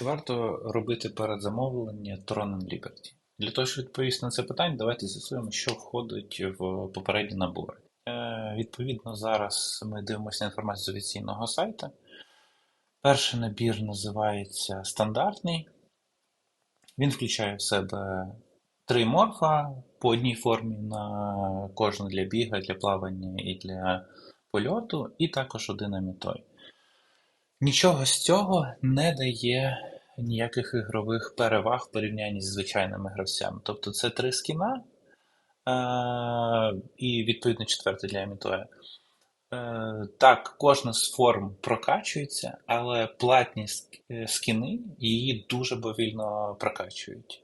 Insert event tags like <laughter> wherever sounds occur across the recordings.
Варто робити передзамовлення Tron Liberty? Для того, щоб відповісти на це питання, давайте з'ясуємо, що входить в попередні набори. Е, Відповідно, зараз ми дивимося на інформацію з офіційного сайту. Перший набір називається стандартний. Він включає в себе три морфа по одній формі на кожну для біга, для плавання і для польоту, і також один амітой. Нічого з цього не дає ніяких ігрових переваг в порівнянні з звичайними гравцями. Тобто це три скіна е- і відповідно четвертий для Амітоя. Е, Так, кожна з форм прокачується, але платні ск- скіни її дуже повільно прокачують.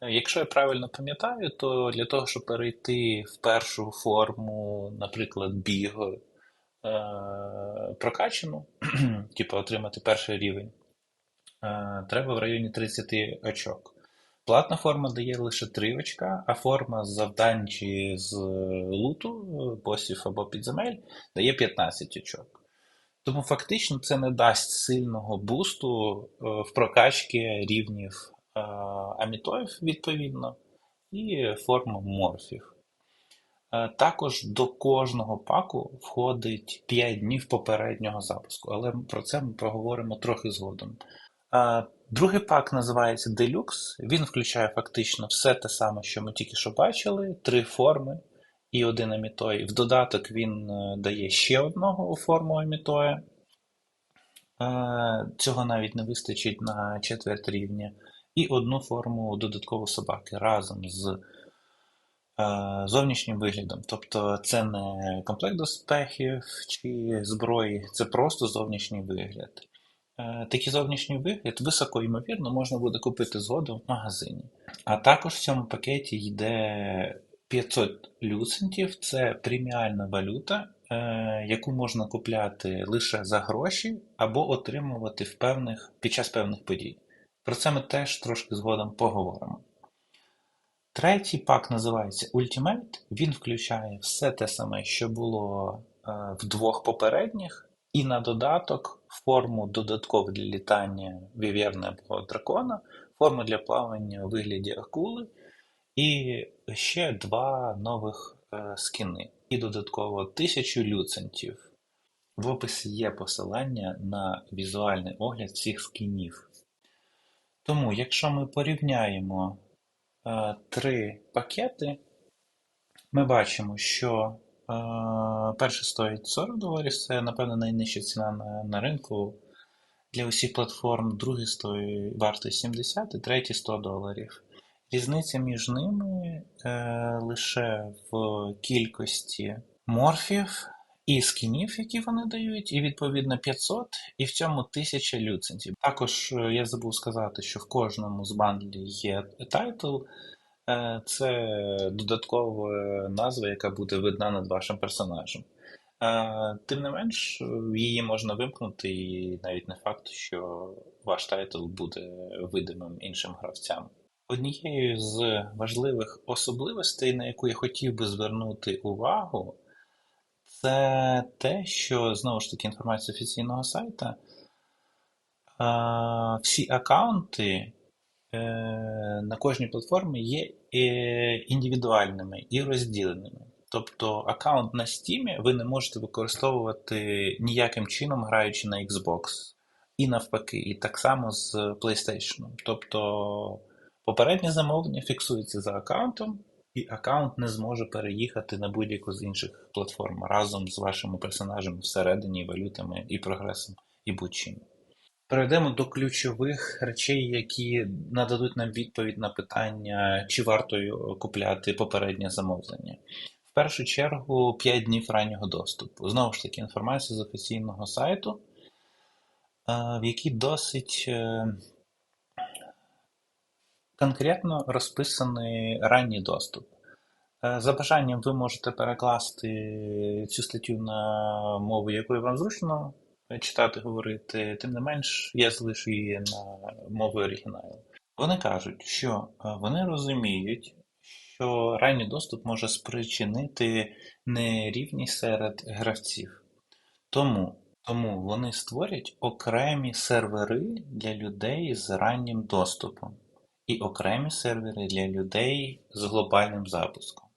Е, Якщо я правильно пам'ятаю, то для того, щоб перейти в першу форму, наприклад, біг е, прокачану, <clears throat> типу отримати перший рівень, е, треба в районі 30 очок. Платна форма дає лише 3 очка, а форма з завдань чи з луту, е, босів або підземель дає 15 очок. Тому фактично це не дасть сильного бусту е, в прокачки рівнів е, амітоїв, відповідно, і форм морфів. Е, Також до кожного паку входить 5 днів попереднього запуску, але про це ми поговоримо трохи згодом. Е, Другий пак називається Deluxe. Він включає фактично все те саме, що ми тільки що бачили: три форми і один амітой. В додаток він е, дає ще одного форму амітоя. Цього навіть не вистачить на четверть рівня. І одну форму додатково собаки разом з зовнішнім виглядом. Тобто це не комплект доспехів чи зброї, це просто зовнішній вигляд. Е, Такий зовнішній вигляд високо ймовірно можна буде купити згодом в магазині. А також в цьому пакеті йде 500 люцентів, це преміальна валюта, е, яку можна купляти лише за гроші або отримувати в певних, під час певних подій. Про це ми теж трошки згодом поговоримо. Третій пак називається Ultimate. Він включає все те саме, що було е, в двох попередніх, і на додаток форму додаткову для літання вів'ярни або дракона, форму для плавання у вигляді акули, і ще два нових е, скіни. І додатково 1000 люцентів. В описі є посилання на візуальний огляд всіх скінів. Тому, якщо ми порівняємо три пакети, ми бачимо, що е, перший стоїть 40 доларів, це, напевно, найнижча ціна на, на ринку для усіх платформ, другий стоїть вартий 70 і третій 100 доларів. Різниця між ними е, лише в кількості морфів і скінів, які вони дають, і відповідно 500, і в цьому 1000 люцентів. Також е, я забув сказати, що в кожному з бандлів є тайтл. Е, Це додаткова назва, яка буде видна над вашим персонажем. Е, Тим не менш, її можна вимкнути, і навіть не факт, що ваш тайтл буде видимим іншим гравцям. Однією з важливих особливостей, на яку я хотів би звернути увагу, це те, що знову ж таки інформація офіційного сайта. Всі аккаунти е, на кожній платформі є е, індивідуальними і розділеними. Тобто аккаунт на Steam ви не можете використовувати ніяким чином, граючи на Xbox. І навпаки, і так само з PlayStation. Тобто попереднє замовлення фіксується за аккаунтом, і аккаунт не зможе переїхати на будь-яку з інших платформ разом з вашими персонажами всередині, валютами і прогресом, і будь-чим. Перейдемо до ключових речей, які нададуть нам відповідь на питання, чи варто купляти попереднє замовлення. В першу чергу 5 днів раннього доступу. Знову ж таки, інформація з офіційного сайту, е, в якій досить е, конкретно розписаний ранній доступ. Е, За бажанням ви можете перекласти цю статтю на мову, якою вам зручно читати, говорити, тим не менш, я залишу її на мові оригіналу. Вони кажуть, що е, вони розуміють, що ранній доступ може спричинити нерівність серед гравців. Тому Тому вони створять окремі сервери для людей з раннім доступом і окремі сервери для людей з глобальним запуском.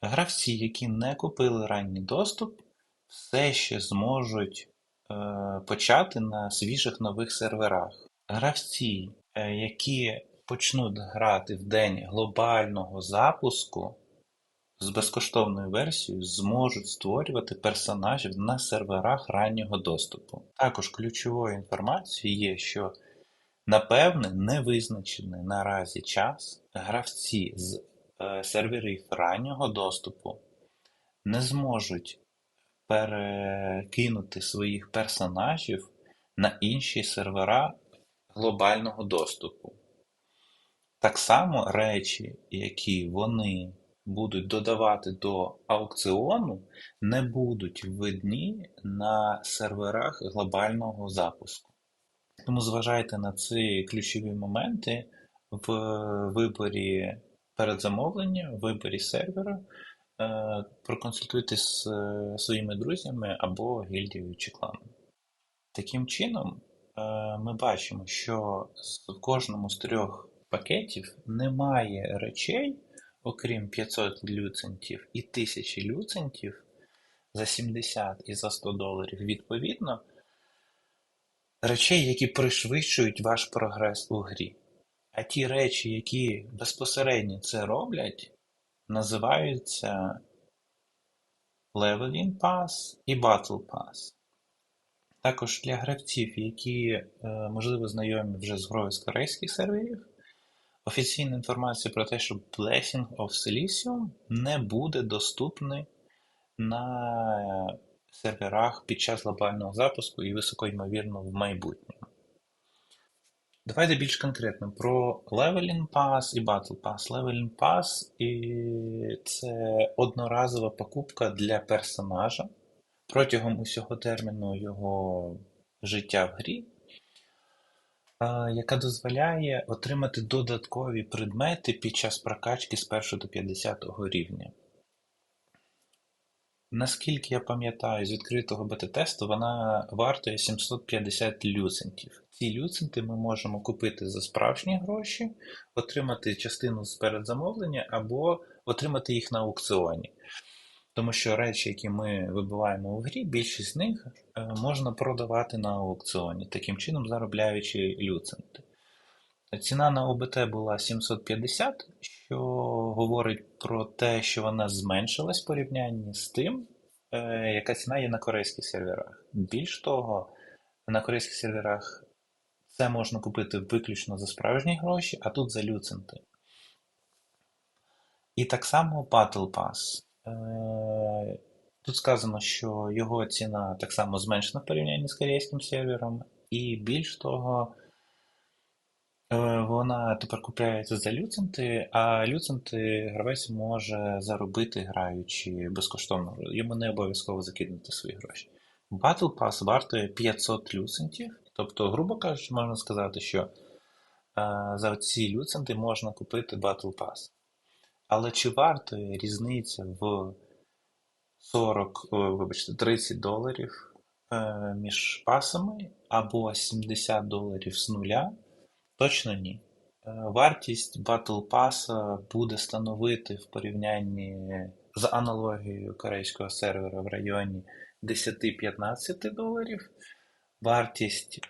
Гравці, які не купили ранній доступ, все ще зможуть е, почати на свіжих нових серверах. Гравці, е, які почнуть грати в день глобального запуску з безкоштовною версією, зможуть створювати персонажів на серверах раннього доступу. Також ключовою інформацією є, що на певний невизначений наразі час гравці з е, серверів раннього доступу не зможуть перекинути своїх персонажів на інші сервера глобального доступу. Так само речі, які вони будуть додавати до аукціону, не будуть видні на серверах глобального запуску. Тому зважайте на ці ключові моменти в виборі передзамовлення, в виборі сервера, е, проконсультуйтесь з е, своїми друзями або гільдією чи кланом. Таким чином, е, ми бачимо, що в кожному з трьох пакетів немає речей, окрім 500 люцентів і 1000 люцентів за 70 і за 100 доларів відповідно, речей, які пришвидшують ваш прогрес у грі. А ті речі, які безпосередньо це роблять, називаються Leveling Pass і Battle Pass. Також для гравців, які, е, можливо, знайомі вже з грою з корейських серверів, офіційна інформація про те, що Blessing of Silesium не буде доступний на серверах під час глобального запуску і високоймовірно в майбутньому. Давайте більш конкретно про Leveling Pass і Battle Pass. Leveling Pass і це одноразова покупка для персонажа протягом усього терміну його життя в грі, яка дозволяє отримати додаткові предмети під час прокачки з 1 до 50 рівня. Наскільки я пам'ятаю з відкритого бета-тесту, вона вартує 750 люцентів. Ці люценти ми можемо купити за справжні гроші, отримати частину з передзамовлення або отримати їх на аукціоні. Тому що речі, які ми вибиваємо у грі, більшість з них е, можна продавати на аукціоні, таким чином заробляючи люценти. Ціна на ОБТ була 750, що говорить про те, що вона зменшилась в порівнянні з тим, е, яка ціна є на корейських серверах. Більш того, на корейських серверах це можна купити виключно за справжні гроші, а тут за люценти. І так само Battle Pass. Е, тут сказано, що його ціна так само зменшена в порівнянні з корейським сервером, і більш того, е, вона тепер купляється за люценти, а люценти гравець може заробити, граючи безкоштовно. Йому не обов'язково закинути свої гроші. Battle Pass вартує 500 люцентів, тобто, грубо кажучи, можна сказати, що е, за ці люценти можна купити Battle Pass. Але чи вартує різниця в 40, вибачте, 30 доларів е, між пасами або 70 доларів з нуля? Точно ні. Е, вартість Battle Pass буде становити в порівнянні з аналогією корейського сервера в районі 10-15 доларів. Вартість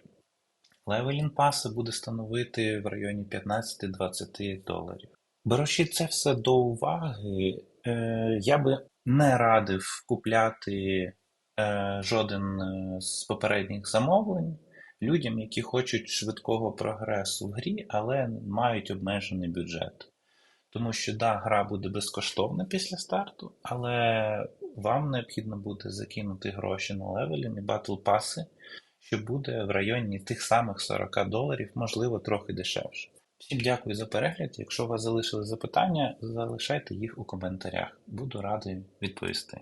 Leveling Pass буде становити в районі 15-20 доларів. Беручи це все до уваги, е, я би не радив купляти е, жоден е, з попередніх замовлень людям, які хочуть швидкого прогресу в грі, але мають обмежений бюджет. Тому що, да, гра буде безкоштовна після старту, але вам необхідно буде закинути гроші на левелі і батл паси, що буде в районі тих самих 40 доларів, можливо, трохи дешевше. Всім дякую за перегляд. Якщо у вас залишили запитання, залишайте їх у коментарях. Буду радий відповісти.